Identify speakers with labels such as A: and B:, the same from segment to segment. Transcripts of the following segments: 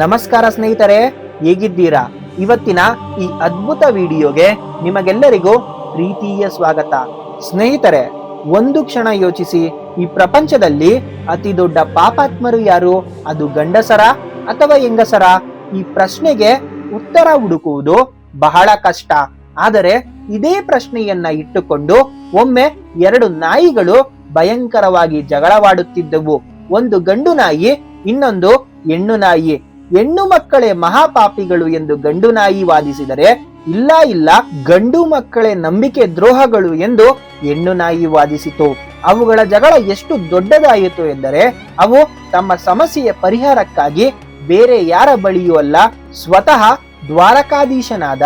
A: ನಮಸ್ಕಾರ ಸ್ನೇಹಿತರೆ, ಹೇಗಿದ್ದೀರಾ? ಇವತ್ತಿನ ಈ ಅದ್ಭುತ ವಿಡಿಯೋಗೆ ನಿಮಗೆಲ್ಲರಿಗೂ ಪ್ರೀತಿಯ ಸ್ವಾಗತ. ಸ್ನೇಹಿತರೆ, ಒಂದು ಕ್ಷಣ ಯೋಚಿಸಿ, ಈ ಪ್ರಪಂಚದಲ್ಲಿ ಅತಿ ದೊಡ್ಡ ಪಾಪಾತ್ಮರು ಯಾರು? ಅದು ಗಂಡಸರ ಅಥವಾ ಹೆಂಗಸರ? ಈ ಪ್ರಶ್ನೆಗೆ ಉತ್ತರ ಹುಡುಕುವುದು ಬಹಳ ಕಷ್ಟ. ಆದರೆ ಇದೇ ಪ್ರಶ್ನೆಯನ್ನ ಇಟ್ಟುಕೊಂಡು ಒಮ್ಮೆ ಎರಡು ನಾಯಿಗಳು ಭಯಂಕರವಾಗಿ ಜಗಳವಾಡುತ್ತಿದ್ದವು. ಒಂದು ಗಂಡು ನಾಯಿ, ಇನ್ನೊಂದು ಹೆಣ್ಣು ನಾಯಿ. ಹೆಣ್ಣು ಮಕ್ಕಳೇ ಮಹಾಪಾಪಿಗಳು ಎಂದು ಗಂಡು ನಾಯಿ ವಾದಿಸಿದರೆ, ಇಲ್ಲ ಇಲ್ಲ, ಗಂಡು ಮಕ್ಕಳೇ ನಂಬಿಕೆ ದ್ರೋಹಗಳು ಎಂದು ಹೆಣ್ಣು ನಾಯಿ ವಾದಿಸಿತು. ಅವುಗಳ ಜಗಳ ಎಷ್ಟು ದೊಡ್ಡದಾಯಿತು ಎಂದರೆ, ಅವು ತಮ್ಮ ಸಮಸ್ಯೆಯ ಪರಿಹಾರಕ್ಕಾಗಿ ಬೇರೆ ಯಾರ ಬಳಿಯೂ ಅಲ್ಲ, ಸ್ವತಃ ದ್ವಾರಕಾಧೀಶನಾದ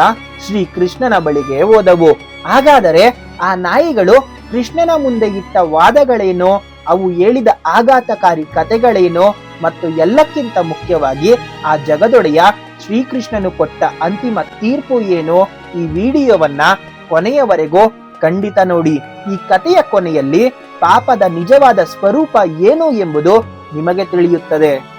A: ಶ್ರೀ ಕೃಷ್ಣನ ಬಳಿಗೆ ಹೋದವು. ಹಾಗಾದರೆ ಆ ನಾಯಿಗಳು ಕೃಷ್ಣನ ಮುಂದೆ ಇಟ್ಟ ವಾದಗಳೇನೋ, ಅವು ಹೇಳಿದ ಆಘಾತಕಾರಿ ಕತೆಗಳೇನು ಮತ್ತು ಎಲ್ಲಕ್ಕಿಂತ ಮುಖ್ಯವಾಗಿ ಆ ಜಗದೊಡೆಯ ಶ್ರೀಕೃಷ್ಣನು ಕೊಟ್ಟ ಅಂತಿಮ ತೀರ್ಪು ಏನು? ಈ ವಿಡಿಯೋವನ್ನ ಕೊನೆಯವರೆಗೂ ಖಂಡಿತ ನೋಡಿ. ಈ ಕಥೆಯ ಕೊನೆಯಲ್ಲಿ ಪಾಪದ ನಿಜವಾದ ಸ್ವರೂಪ ಏನು ಎಂಬುದು ನಿಮಗೆ ತಿಳಿಯುತ್ತದೆ.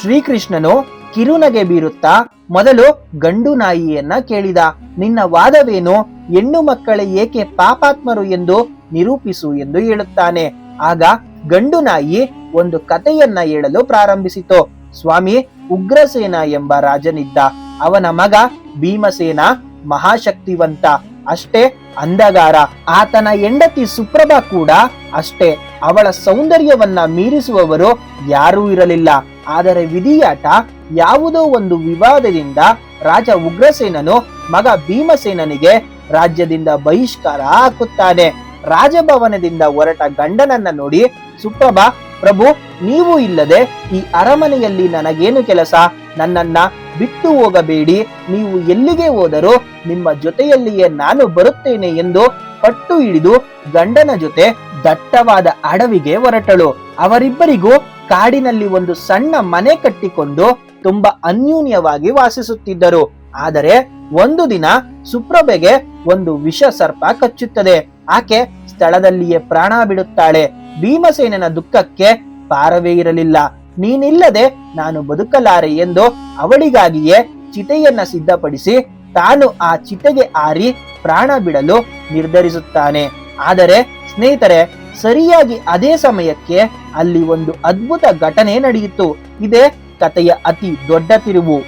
A: ಶ್ರೀಕೃಷ್ಣನು ಕಿರುನಗೆ ಬೀರುತ್ತಾ ಮೊದಲು ಗಂಡು ನಾಯಿಯನ್ನ ಕೇಳಿದ. ನಿನ್ನ ವಾದವೇನು? ಹೆಣ್ಣು ಮಕ್ಕಳೇ ಏಕೆ ಪಾಪಾತ್ಮರು ಎಂದು ನಿರೂಪಿಸು ಎಂದು ಹೇಳುತ್ತಾನೆ. ಆಗ ಗಂಡು ನಾಯಿ ಒಂದು ಕಥೆಯನ್ನ ಹೇಳಲು ಪ್ರಾರಂಭಿಸಿತು. ಸ್ವಾಮಿ, ಉಗ್ರಸೇನ ಎಂಬ ರಾಜನಿದ್ದ. ಅವನ ಮಗ ಭೀಮಸೇನ ಮಹಾಶಕ್ತಿವಂತ. ಅಷ್ಟೇ ಅಂಧಗಾರ ಆತನ ಹೆಂಡತಿ ಸುಪ್ರಭಾ ಕೂಡ ಅಷ್ಟೇ. ಅವಳ ಸೌಂದರ್ಯವನ್ನ ಮೀರಿಸುವವರು ಯಾರೂ ಇರಲಿಲ್ಲ. ಆದರೆ ವಿಧಿಯಾಟ ಯಾವುದೋ ಒಂದು ವಿವಾದದಿಂದ ರಾಜ ಉಗ್ರಸೇನನು ಮಗ ಭೀಮಸೇನನಿಗೆ ರಾಜ್ಯದಿಂದ ಬಹಿಷ್ಕಾರ ಹಾಕುತ್ತಾನೆ. ರಾಜಭವನದಿಂದ ಹೊರಟ ಗಂಡನನ್ನ ನೋಡಿ ಸುಪ್ರಭಾ ಪ್ರಭು, ನೀವು ಇಲ್ಲದೆ ಈ ಅರಮನೆಯಲ್ಲಿ ನನಗೇನು ಕೆಲಸ? ನನ್ನನ್ನ ಬಿಟ್ಟು ಹೋಗಬೇಡಿ. ನೀವು ಎಲ್ಲಿಗೆ ಹೋದರೂ ನಿಮ್ಮ ಜೊತೆಯಲ್ಲಿಯೇ ನಾನು ಬರುತ್ತೇನೆ ಎಂದು ಪಟ್ಟು ಹಿಡಿದು ಗಂಡನ ಜೊತೆ ದಟ್ಟವಾದ ಅಡವಿಗೆ ಹೊರಟಳು. ಅವರಿಬ್ಬರಿಗೂ ಕಾಡಿನಲ್ಲಿ ಒಂದು ಸಣ್ಣ ಮನೆ ಕಟ್ಟಿಕೊಂಡು ತುಂಬಾ ಅನ್ಯೂನ್ಯವಾಗಿ ವಾಸಿಸುತ್ತಿದ್ದರು. ಆದರೆ ಒಂದು ದಿನ ಸುಪ್ರಭೆಗೆ ಒಂದು ವಿಷ ಸರ್ಪ ಕಚ್ಚುತ್ತದೆ. ಆಕೆ ಸ್ಥಳದಲ್ಲಿಯೇ ಪ್ರಾಣ ಬಿಡುತ್ತಾಳೆ. ಭೀಮಸೇನನ ದುಃಖಕ್ಕೆ ಪಾರವೇ ಇರಲಿಲ್ಲ. ನೀನಿಲ್ಲದೆ ನಾನು ಬದುಕಲಾರೆ ಎಂದು ಅವಳಿಗಾಗಿಯೇ ಚಿತೆಯನ್ನ ಸಿದ್ಧಪಡಿಸಿ ತಾನು ಆ ಚಿತೆಗೆ ಆರಿ ಪ್ರಾಣ ಬಿಡಲು ನಿರ್ಧರಿಸುತ್ತಾನೆ. ಆದರೆ ಸ್ನೇಹಿತರೆ, ಸರಿಯಾಗಿ ಅದೇ ಸಮಯಕ್ಕೆ ಅಲ್ಲಿ ಒಂದು ಅದ್ಭುತ ಘಟನೆ ನಡೆಯಿತು. ಇದೇ ಕಥೆಯ ಅತಿ ದೊಡ್ಡ ತಿರುವು.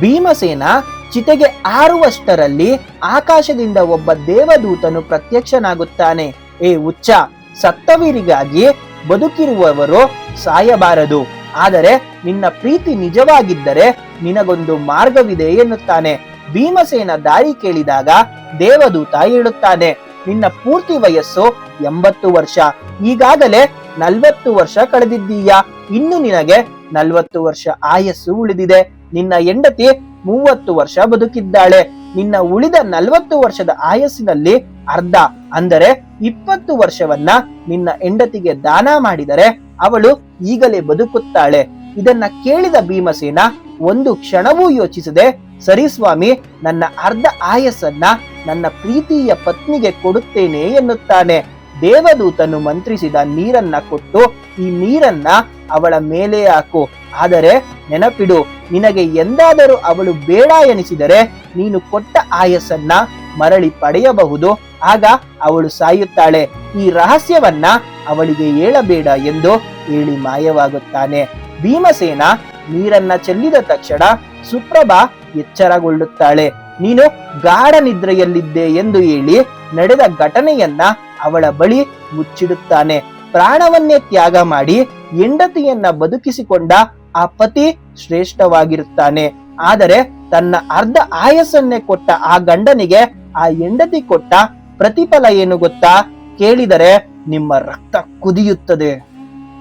A: ಭೀಮಸೇನ ಚಿತೆಗೆ ಆರುವಷ್ಟರಲ್ಲಿ ಆಕಾಶದಿಂದ ಒಬ್ಬ ದೇವದೂತನು ಪ್ರತ್ಯಕ್ಷನಾಗುತ್ತಾನೆ. ಏ ಹುಚ್ಚ ಸತ್ತವರಿಗಾಗಿ ಬದುಕಿರುವವರು ಸಾಯಬಾರದು. ಆದರೆ ನಿನ್ನ ಪ್ರೀತಿ ನಿಜವಾಗಿದ್ದರೆ ನಿನಗೊಂದು ಮಾರ್ಗವಿದೆ ಎನ್ನುತ್ತಾನೆ. ಭೀಮಸೇನ ದಾರಿ ಕೇಳಿದಾಗ ದೇವದೂತ ಹೇಳುತ್ತಾನೆ, ನಿನ್ನ ಪೂರ್ತಿ ವಯಸ್ಸು ಎಂಬತ್ತು ವರ್ಷ. ಈಗಾಗಲೇ ನಲ್ವತ್ತು ವರ್ಷ ಕಳೆದಿದ್ದೀಯಾ? ಇನ್ನು ನಿನಗೆ ನಲ್ವತ್ತು ವರ್ಷ ಆಯಸ್ಸು ಉಳಿದಿದೆ. ನಿನ್ನ ಹೆಂಡತಿ ಮೂವತ್ತು ವರ್ಷ ಬದುಕಿದ್ದಾಳೆ. ನಿನ್ನ ಉಳಿದ ನಲವತ್ತು ವರ್ಷದ ಆಯಸ್ಸಿನಲ್ಲಿ ಅರ್ಧ ಅಂದರೆ ಇಪ್ಪತ್ತು ವರ್ಷವನ್ನ ನಿನ್ನ ಹೆಂಡತಿಗೆ ದಾನ ಮಾಡಿದರೆ ಅವಳು ಈಗಲೇ ಬದುಕುತ್ತಾಳೆ. ಇದನ್ನ ಕೇಳಿದ ಭೀಮಸೇನ ಒಂದು ಕ್ಷಣವೂ ಯೋಚಿಸದೆ, ಸರಿ ಸ್ವಾಮಿ, ನನ್ನ ಅರ್ಧ ಆಯಸ್ಸನ್ನ ನನ್ನ ಪ್ರೀತಿಯ ಪತ್ನಿಗೆ ಕೊಡುತ್ತೇನೆ ಎನ್ನುತ್ತಾನೆ. ದೇವದೂತನು ಮಂತ್ರಿಸಿದ ನೀರನ್ನ ಕೊಟ್ಟು ಈ ನೀರನ್ನ ಅವಳ ಮೇಲೆ ಹಾಕು. ಆದರೆ ನೆನಪಿಡು, ನಿನಗೆ ಎಂದಾದರೂ ಅವಳು ಬೇಡ ಎನಿಸಿದರೆ ನೀನು ಕೊಟ್ಟ ಆಯಸ್ಸನ್ನ ಮರಳಿ ಪಡೆಯಬಹುದು. ಆಗ ಅವಳು ಸಾಯುತ್ತಾಳೆ. ಈ ರಹಸ್ಯವನ್ನ ಅವಳಿಗೆ ಹೇಳಬೇಡ ಎಂದು ಹೇಳಿ ಮಾಯವಾಗುತ್ತಾನೆ. ಭೀಮಸೇನ ನೀರನ್ನ ಚೆಲ್ಲಿದ ತಕ್ಷಣ ಸುಪ್ರಭಾ ಎಚ್ಚರಗೊಳ್ಳುತ್ತಾಳೆ. ನೀನು ಗಾಢ ನಿದ್ರೆಯಲ್ಲಿದ್ದೆ ಎಂದು ಹೇಳಿ ನಡೆದ ಘಟನೆಯನ್ನ ಅವಳ ಬಳಿ ಮುಚ್ಚಿಡುತ್ತಾನೆ. ಪ್ರಾಣವನ್ನೇ ತ್ಯಾಗ ಮಾಡಿ ಹೆಂಡತಿಯನ್ನ ಬದುಕಿಸಿಕೊಂಡ ಆ ಪತಿ ಶ್ರೇಷ್ಠವಾಗಿರುತ್ತಾನೆ. ಆದರೆ ತನ್ನ ಅರ್ಧ ಆಯಸ್ಸನ್ನೇ ಕೊಟ್ಟ ಆ ಗಂಡನಿಗೆ ಆ ಹೆಂಡತಿ ಕೊಟ್ಟ ಪ್ರತಿಫಲ ಏನು ಗೊತ್ತಾ? ಕೇಳಿದರೆ ನಿಮ್ಮ ರಕ್ತ ಕುದಿಯುತ್ತದೆ.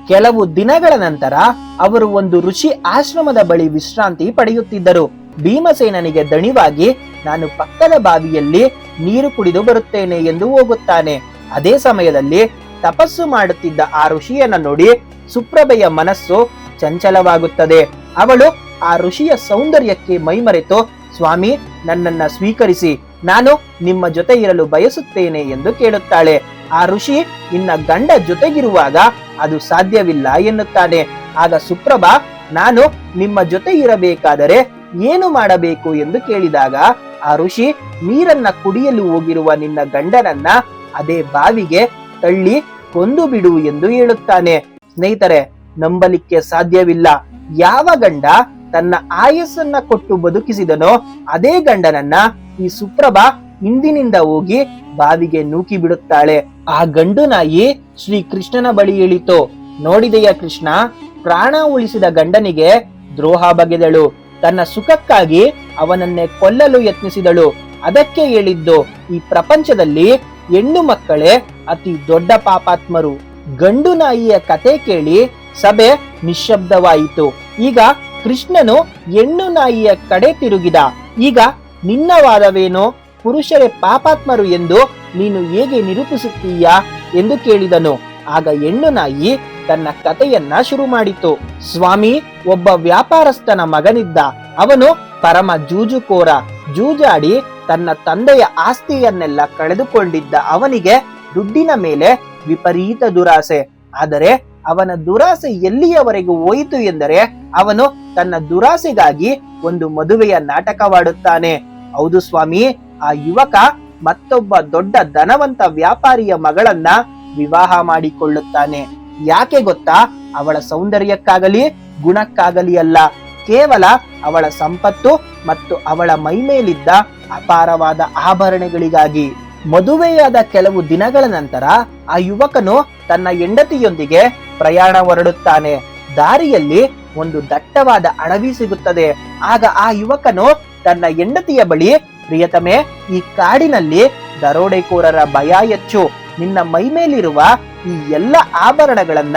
A: ಕೆಲವು ದಿನಗಳ ನಂತರ ಅವರು ಒಂದು ಋಷಿ ಆಶ್ರಮದ ಬಳಿ ವಿಶ್ರಾಂತಿ ಪಡೆಯುತ್ತಿದ್ದರು. ಭೀಮಸೇನನಿಗೆ ದಣಿವಾಗಿ, ನಾನು ಪಕ್ಕದ ಬಾವಿಯಲ್ಲಿ ನೀರು ಕುಡಿದು ಬರುತ್ತೇನೆ ಎಂದು ಹೋಗುತ್ತಾನೆ. ಅದೇ ಸಮಯದಲ್ಲಿ ತಪಸ್ಸು ಮಾಡುತ್ತಿದ್ದ ಆ ಋಷಿಯನ್ನ ನೋಡಿ ಸುಪ್ರಭೆಯ ಮನಸ್ಸು ಚಂಚಲವಾಗುತ್ತದೆ. ಅವಳು ಆ ಋಷಿಯ ಸೌಂದರ್ಯಕ್ಕೆ ಮೈಮರೆತು, ಸ್ವಾಮಿ, ನನ್ನನ್ನ ಸ್ವೀಕರಿಸಿ ನಾನು ನಿಮ್ಮ ಜೊತೆ ಇರಲು ಬಯಸುತ್ತೇನೆ ಎಂದು ಕೇಳುತ್ತಾಳೆ. ಆ ಋಷಿ ನಿನ್ನ ಗಂಡ ಜೊತೆಗಿರುವಾಗ ಅದು ಸಾಧ್ಯವಿಲ್ಲ ಎನ್ನುತ್ತಾನೆ. ಆಗ ಸುಪ್ರಭಾ, ನಾನು ನಿಮ್ಮ ಜೊತೆ ಇರಬೇಕಾದರೆ ಏನು ಮಾಡಬೇಕು ಎಂದು ಕೇಳಿದಾಗ, ಆ ಋಷಿ, ನೀರನ್ನ ಕುಡಿಯಲು ಹೋಗಿರುವ ನಿನ್ನ ಗಂಡನನ್ನ ಅದೇ ಬಾವಿಗೆ ತಳ್ಳಿ ಕೊಂದು ಬಿಡು ಎಂದು ಹೇಳುತ್ತಾನೆ. ಸ್ನೇಹಿತರೆ, ನಂಬಲಿಕ್ಕೆ ಸಾಧ್ಯವಿಲ್ಲ. ಯಾವ ಗಂಡ ತನ್ನ ಆಯಸ್ಸನ್ನ ಕೊಟ್ಟು ಬದುಕಿಸಿದನೋ ಅದೇ ಗಂಡನನ್ನ ಈ ಸುಪ್ರಭಾ ಹಿಂದಿನಿಂದ ಹೋಗಿ ಬಾವಿಗೆ ನೂಕಿ ಬಿಡುತ್ತಾಳೆ. ಆ ಗಂಡು ನಾಯಿ ಶ್ರೀ ಕೃಷ್ಣನ ಬಳಿ ಇಳಿತು. ನೋಡಿದೆಯ ಕೃಷ್ಣ ಪ್ರಾಣ ಉಳಿಸಿದ ಗಂಡನಿಗೆ ದ್ರೋಹ ಬಗೆದಳು. ತನ್ನ ಸುಖಕ್ಕಾಗಿ ಅವನನ್ನೇ ಕೊಲ್ಲಲು ಯತ್ನಿಸಿದಳು. ಅದಕ್ಕೆ ಹೇಳಿದ್ದು, ಈ ಪ್ರಪಂಚದಲ್ಲಿ ಹೆಣ್ಣು ಮಕ್ಕಳೇ ಅತಿ ದೊಡ್ಡ ಪಾಪಾತ್ಮರು. ಗಂಡು ನಾಯಿಯ ಕತೆ ಕೇಳಿ ಸಭೆ ನಿಶ್ಶಬ್ದವಾಯಿತು. ಈಗ ಕೃಷ್ಣನು ಹೆಣ್ಣು ನಾಯಿಯ ಕಡೆ ತಿರುಗಿದ. ಈಗ ನಿನ್ನ ವಾದವೇನೋ ಪುರುಷರೇ ಪಾಪಾತ್ಮರು ಎಂದು ನೀನು ಹೇಗೆ ನಿರೂಪಿಸುತ್ತೀಯಾ ಎಂದು ಕೇಳಿದನು. ಆಗ ಹೆಣ್ಣು ನಾಯಿ ತನ್ನ ಕಥೆಯನ್ನ ಶುರು ಮಾಡಿತು. ಸ್ವಾಮಿ, ಒಬ್ಬ ವ್ಯಾಪಾರಸ್ಥನ ಮಗನಿದ್ದ. ಅವನು ಪರಮ ಜೂಜುಕೋರ. ಜೂಜಾಡಿ ತನ್ನ ತಂದೆಯ ಆಸ್ತಿಯನ್ನೆಲ್ಲ ಕಳೆದುಕೊಂಡಿದ್ದ ಅವನಿಗೆ ದುಡ್ಡಿನ ಮೇಲೆ ವಿಪರೀತ ದುರಾಸೆ. ಆದರೆ ಅವನ ದುರಾಸೆ ಎಲ್ಲಿಯವರೆಗೂ ಹೋಯಿತು ಎಂದರೆ ಅವನು ತನ್ನ ದುರಾಸೆಗಾಗಿ ಒಂದು ಮದುವೆಯ ನಾಟಕವಾಡುತ್ತಾನೆ. ಹೌದು ಸ್ವಾಮಿ, ಆ ಯುವಕ ಮತ್ತೊಬ್ಬ ದೊಡ್ಡ ಧನವಂತ ವ್ಯಾಪಾರಿಯ ಮಗಳನ್ನ ವಿವಾಹ ಮಾಡಿಕೊಳ್ಳುತ್ತಾನೆ. ಯಾಕೆ ಗೊತ್ತಾ? ಅವಳ ಸೌಂದರ್ಯಕ್ಕಾಗಲಿ, ಗುಣಕ್ಕಾಗಲಿ ಅಲ್ಲ. ಕೇವಲ ಅವಳ ಸಂಪತ್ತು ಮತ್ತು ಅವಳ ಮೈಮೇಲಿದ್ದ ಅಪಾರವಾದ ಆಭರಣಗಳಿಗಾಗಿ. ಮದುವೆಯಾದ ಕೆಲವು ದಿನಗಳ ನಂತರ ಆ ಯುವಕನು ತನ್ನ ಹೆಂಡತಿಯೊಂದಿಗೆ ಪ್ರಯಾಣ ಹೊರಡುತ್ತಾನೆ. ದಾರಿಯಲ್ಲಿ ಒಂದು ದಟ್ಟವಾದ ಅಡವಿ ಸಿಗುತ್ತದೆ. ಆಗ ಆ ಯುವಕನು ತನ್ನ ಹೆಂಡತಿಯ ಬಳಿ, ಪ್ರಿಯತಮೆ, ಈ ಕಾಡಿನಲ್ಲಿ ದರೋಡೆಕೋರರ ಭಯ ಹೆಚ್ಚು. ನಿನ್ನ ಮೈಮೇಲಿರುವ ಈ ಎಲ್ಲ ಆಭರಣಗಳನ್ನ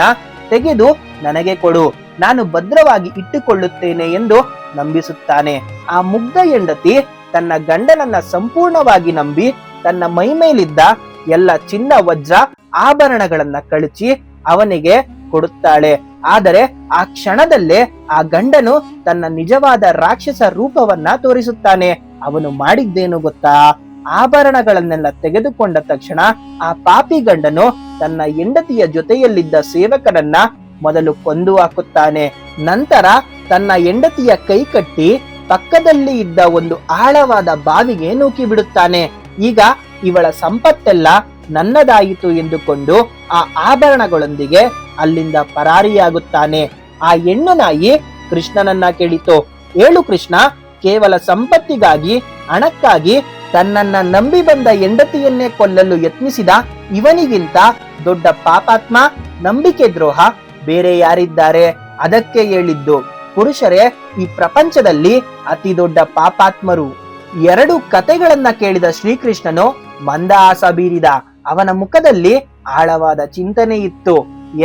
A: ತೆಗೆದು ನನಗೆ ಕೊಡು. ನಾನು ಭದ್ರವಾಗಿ ಇಟ್ಟುಕೊಳ್ಳುತ್ತೇನೆ ಎಂದು ನಂಬಿಸುತ್ತಾನೆ. ಆ ಮುಗ್ಧ ಹೆಂಡತಿ ತನ್ನ ಗಂಡನನ್ನ ಸಂಪೂರ್ಣವಾಗಿ ನಂಬಿ, ತನ್ನ ಮೈ ಮೇಲಿದ್ದ ಎಲ್ಲ ಚಿನ್ನ, ವಜ್ರ ಆಭರಣಗಳನ್ನ ಕಳಚಿ ಅವನಿಗೆ ಕೊಡುತ್ತಾಳೆ. ಆದರೆ ಆ ಕ್ಷಣದಲ್ಲೇ ಆ ಗಂಡನು ತನ್ನ ನಿಜವಾದ ರಾಕ್ಷಸ ರೂಪವನ್ನ ತೋರಿಸುತ್ತಾನೆ. ಅವನು ಮಾಡಿದ್ದೇನು ಗೊತ್ತಾ? ಆಭರಣಗಳನ್ನೆಲ್ಲ ತೆಗೆದುಕೊಂಡ ತಕ್ಷಣ ಆ ಪಾಪಿ ಗಂಡನು ತನ್ನ ಹೆಂಡತಿಯ ಜೊತೆಯಲ್ಲಿದ್ದ ಸೇವಕನನ್ನ ಮೊದಲು ಕೊಂದು ಹಾಕುತ್ತಾನೆ. ನಂತರ ತನ್ನ ಹೆಂಡತಿಯ ಕೈ ಕಟ್ಟಿ ಪಕ್ಕದಲ್ಲಿ ಇದ್ದ ಒಂದು ಆಳವಾದ ಬಾವಿಗೆ ನೂಕಿ ಬಿಡುತ್ತಾನೆ. ಈಗ ಇವಳ ಸಂಪತ್ತೆಲ್ಲ ನನ್ನದಾಯಿತು ಎಂದುಕೊಂಡು ಆ ಆಭರಣಗಳೊಂದಿಗೆ ಅಲ್ಲಿಂದ ಪರಾರಿಯಾಗುತ್ತಾನೆ. ಆ ಹೆಣ್ಣು ನಾಯಿ ಕೃಷ್ಣನನ್ನ ಕೇಳಿತು. ಏಳು ಕೃಷ್ಣ, ಕೇವಲ ಸಂಪತ್ತಿಗಾಗಿ, ಹಣಕ್ಕಾಗಿ ತನ್ನನ್ನ ನಂಬಿ ಬಂದ ಹೆಂಡತಿಯನ್ನೇ ಕೊಲ್ಲಲು ಯತ್ನಿಸಿದ ಇವನಿಗಿಂತ ದೊಡ್ಡ ಪಾಪಾತ್ಮ, ನಂಬಿಕೆ ದ್ರೋಹ ಬೇರೆ ಯಾರಿದ್ದಾರೆ? ಅದಕ್ಕೆ ಹೇಳಿದ್ದು, ಪುರುಷರೇ, ಈ ಪ್ರಪಂಚದಲ್ಲಿ ಅತಿ ದೊಡ್ಡ ಪಾಪಾತ್ಮರು. ಎರಡು ಕತೆಗಳನ್ನ ಕೇಳಿದ ಶ್ರೀಕೃಷ್ಣನು ಮಂದಹಾಸ ಬೀರಿದ. ಅವನ ಮುಖದಲ್ಲಿ ಆಳವಾದ ಚಿಂತನೆ ಇತ್ತು.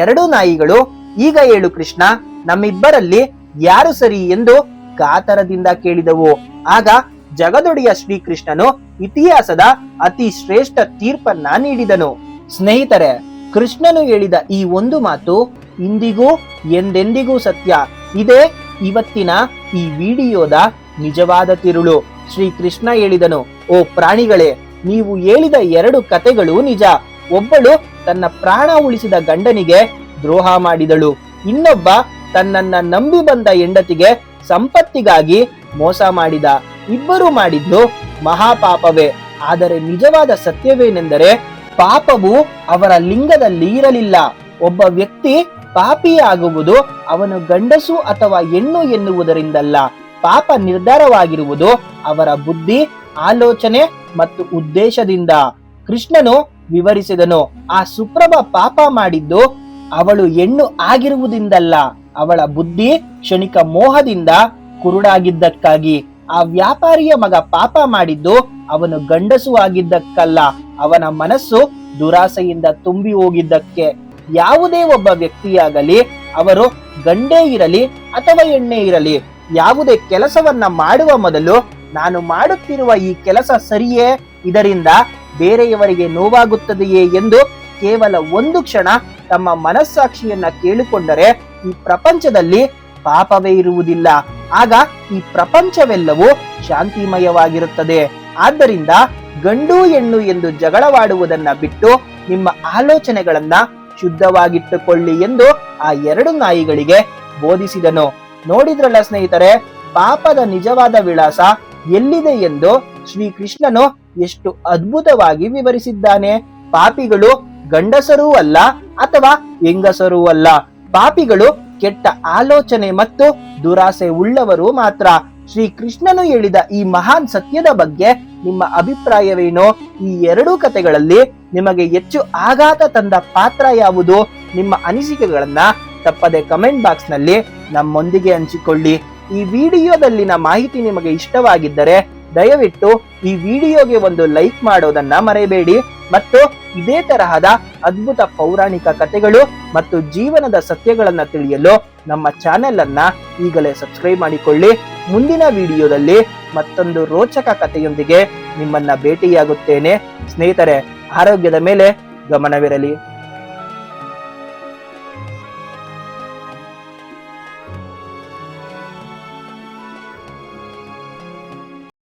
A: ಎರಡು ನಾಯಿಗಳು, ಈಗ ಹೇಳು ಕೃಷ್ಣ, ನಮ್ಮಿಬ್ಬರಲ್ಲಿ ಯಾರು ಸರಿ ಎಂದು ಕಾತರದಿಂದ ಕೇಳಿದವು. ಆಗ ಜಗದೊಡೆಯ ಶ್ರೀಕೃಷ್ಣನು ಇತಿಹಾಸದ ಅತಿ ಶ್ರೇಷ್ಠ ತೀರ್ಪನ್ನ ನೀಡಿದನು. ಸ್ನೇಹಿತರೆ, ಕೃಷ್ಣನು ಹೇಳಿದ ಈ ಒಂದು ಮಾತು ಇಂದಿಗೂ ಎಂದೆಂದಿಗೂ ಸತ್ಯ. ಇದೇ ಇವತ್ತಿನ ಈ ವಿಡಿಯೋದ ನಿಜವಾದ ತಿರುಳು. ಶ್ರೀಕೃಷ್ಣ ಹೇಳಿದನು, ಓ ಪ್ರಾಣಿಗಳೇ ನೀವು ಹೇಳಿದ ಎರಡು ಕತೆಗಳು ನಿಜ. ಒಬ್ಬಳು ತನ್ನ ಪ್ರಾಣ ಉಳಿಸಿದ ಗಂಡನಿಗೆ ದ್ರೋಹ ಮಾಡಿದಳು. ಇನ್ನೊಬ್ಬ ತನ್ನನ್ನ ನಂಬಿ ಬಂದ ಹೆಂಡತಿಗೆ ಸಂಪತ್ತಿಗಾಗಿ ಮೋಸ ಮಾಡಿದ. ಇಬ್ಬರು ಮಾಡಿದ್ದು ಮಹಾಪಾಪವೇ. ಆದರೆ ನಿಜವಾದ ಸತ್ಯವೇನೆಂದರೆ ಪಾಪವು ಅವರ ಲಿಂಗದಲ್ಲಿ ಇರಲಿಲ್ಲ. ಒಬ್ಬ ವ್ಯಕ್ತಿ ಪಾಪಿಯಾಗುವುದು ಅವನು ಗಂಡಸು ಅಥವಾ ಹೆಣ್ಣು ಎನ್ನುವುದರಿಂದಲ್ಲ. ಪಾಪ ನಿರ್ಧಾರವಾಗಿರುವುದು ಅವರ ಬುದ್ಧಿ, ಆಲೋಚನೆ ಮತ್ತು ಉದ್ದೇಶದಿಂದ ಕೃಷ್ಣನು ವಿವರಿಸಿದನು, ಆ ಸುಪ್ರಭ ಪಾಪ ಮಾಡಿದ್ದು ಅವಳು ಹೆಣ್ಣು ಆಗಿರುವುದಿಂದಲ್ಲ ಅವಳ ಬುದ್ಧಿ ಕ್ಷಣಿಕ ಮೋಹದಿಂದ ಕುರುಡಾಗಿದ್ದಕ್ಕಾಗಿ, ಆ ವ್ಯಾಪಾರಿಯ ಮಗ ಪಾಪ ಮಾಡಿದ್ದು ಅವನು ಗಂಡಸು ಆಗಿದ್ದಕ್ಕಲ್ಲ, ಅವನ ಮನಸ್ಸು ದುರಾಸೆಯಿಂದ ತುಂಬಿ ಹೋಗಿದ್ದಕ್ಕೆ. ಯಾವುದೇ ಒಬ್ಬ ವ್ಯಕ್ತಿಯಾಗಲಿ, ಅವರು ಗಂಡೇ ಇರಲಿ ಅಥವಾ ಎಣ್ಣೆ ಇರಲಿ, ಯಾವುದೇ ಕೆಲಸವನ್ನ ಮಾಡುವ ಮೊದಲು ನಾನು ಮಾಡುತ್ತಿರುವ ಈ ಕೆಲಸ ಸರಿಯೇ? ಇದರಿಂದ ಬೇರೆಯವರಿಗೆ ನೋವಾಗುತ್ತದೆಯೇ ಎಂದು ಕೇವಲ ಒಂದು ಕ್ಷಣ ತಮ್ಮ ಮನಸ್ಸಾಕ್ಷಿಯನ್ನ ಕೇಳಿಕೊಂಡರೆ ಈ ಪ್ರಪಂಚದಲ್ಲಿ ಪಾಪವೇ ಇರುವುದಿಲ್ಲ. ಆಗ ಈ ಪ್ರಪಂಚವೆಲ್ಲವೂ ಶಾಂತಿಮಯವಾಗಿರುತ್ತದೆ. ಆದ್ದರಿಂದ ಗಂಡು ಹೆಣ್ಣು ಎಂದು ಜಗಳವಾಡುವುದನ್ನ ಬಿಟ್ಟು ನಿಮ್ಮ ಆಲೋಚನೆಗಳನ್ನ ಶುದ್ಧವಾಗಿಟ್ಟುಕೊಳ್ಳಿ ಎಂದು ಆ ಎರಡು ನಾಯಿಗಳಿಗೆ ಬೋಧಿಸಿದನು. ನೋಡಿದ್ರಲ್ಲ ಸ್ನೇಹಿತರೆ, ಪಾಪದ ನಿಜವಾದ ವಿಳಾಸ ಎಲ್ಲಿದೆ ಎಂದು ಶ್ರೀಕೃಷ್ಣನು ಎಷ್ಟು ಅದ್ಭುತವಾಗಿ ವಿವರಿಸಿದ್ದಾನೆ. ಪಾಪಿಗಳು ಗಂಡಸರೂ ಅಲ್ಲ ಅಥವಾ ಹೆಂಗಸರೂ ಅಲ್ಲ. ಪಾಪಿಗಳು ಕೆಟ್ಟ ಆಲೋಚನೆ ಮತ್ತು ದುರಾಸೆ ಉಳ್ಳವರು ಮಾತ್ರ. ಶ್ರೀ ಕೃಷ್ಣನು ಹೇಳಿದ ಈ ಮಹಾನ್ ಸತ್ಯದ ಬಗ್ಗೆ ನಿಮ್ಮ ಅಭಿಪ್ರಾಯವೇನು? ಈ ಎರಡೂ ಕಥೆಗಳಲ್ಲಿ ನಿಮಗೆ ಹೆಚ್ಚು ಆಘಾತ ತಂದ ಪಾತ್ರ ಯಾವುದು? ನಿಮ್ಮ ಅನಿಸಿಕೆಗಳನ್ನ ತಪ್ಪದೆ ಕಮೆಂಟ್ ಬಾಕ್ಸ್ನಲ್ಲಿ ನಮ್ಮೊಂದಿಗೆ ಹಂಚಿಕೊಳ್ಳಿ. ಈ ವಿಡಿಯೋದಲ್ಲಿನ ಮಾಹಿತಿ ನಿಮಗೆ ಇಷ್ಟವಾಗಿದ್ದರೆ ದಯವಿಟ್ಟು ಈ ವಿಡಿಯೋಗೆ ಒಂದು ಲೈಕ್ ಮಾಡೋದನ್ನ ಮರೆಯಬೇಡಿ ಮತ್ತು ಇದೇ ತರಹದ ಅದ್ಭುತ ಪೌರಾಣಿಕ ಕಥೆಗಳು ಮತ್ತು ಜೀವನದ ಸತ್ಯಗಳನ್ನು ತಿಳಿಯಲು ನಮ್ಮ ಚಾನೆಲ್ ಅನ್ನ ಈಗಲೇ ಸಬ್ಸ್ಕ್ರೈಬ್ ಮಾಡಿಕೊಳ್ಳಿ. ಮುಂದಿನ ವಿಡಿಯೋದಲ್ಲಿ ಮತ್ತೊಂದು ರೋಚಕ ಕಥೆಯೊಂದಿಗೆ ನಿಮ್ಮನ್ನ ಭೇಟಿಯಾಗುತ್ತೇನೆ. ಸ್ನೇಹಿತರೆ, ಆರೋಗ್ಯದ ಮೇಲೆ ಗಮನವಿರಲಿ.